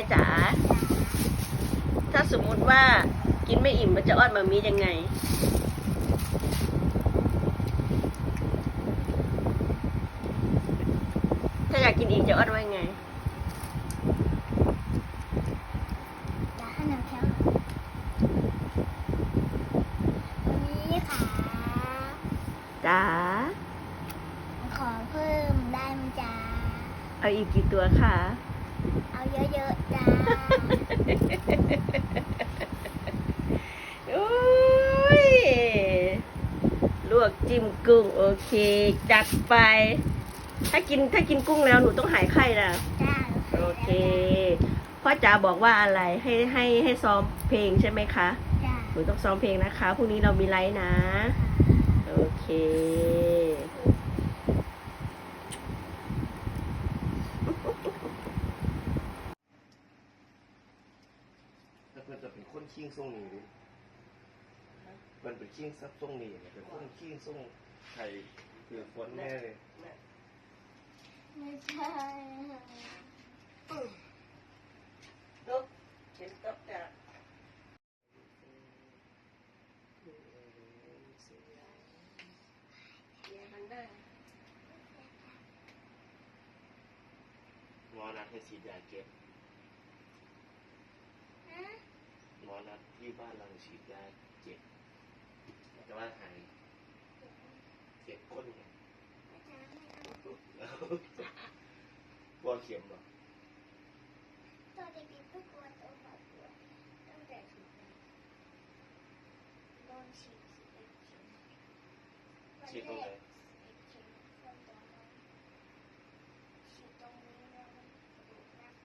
ายจ๋าถ้าสมมุติว่ากินไม่อิ่มมันจะอ้อนมามียังไง ถ้าอยากกินอีกจะอ้อนว่าไงจะให้น้ำแข็งนี่ค่ะจ๋าขอเพิ่มได้ไหมจ๊ะเอาอีกกี่ตัวคะเอาเยอะๆจ้า โอ้ย ลวกจิ้มกุ้งโอเค จัดไป ถ้ากินถ้ากินกุ้งแล้วหนูต้องหายไข้นะจ้าโอเคพ่อจ๋าบอกว่าอะไรให้ให้ให้ซ้อมเพลงใช่ไหมคะจ้าหนูต้องซ้อมเพลงนะคะพรุ่งนี้เรามีไลฟ์นะโอเคถ้าเพื่อนจะเป็นคนขี้งส่งนี้ดิ มันเป็นขี้งซับส่งนี้เนี่ยเป็นคนขี้งส่งไข่เปลือกฝนแน่เลยไม่ใช่ลูกเห็นต๊อกจ้ะหมอนัดให้ฉีดยาเก็บหมอนัดที่บ้านเราฉีดยาเจ็บ แต่ว่าหายเจ็บก้นไงกลัวเข็มเหรอตอนเด็กๆก็กลัวตัวแบบกลัวตั้งแต่ฉีดยาโดนฉีดฉีดไปฉีดฉีดตรงไหน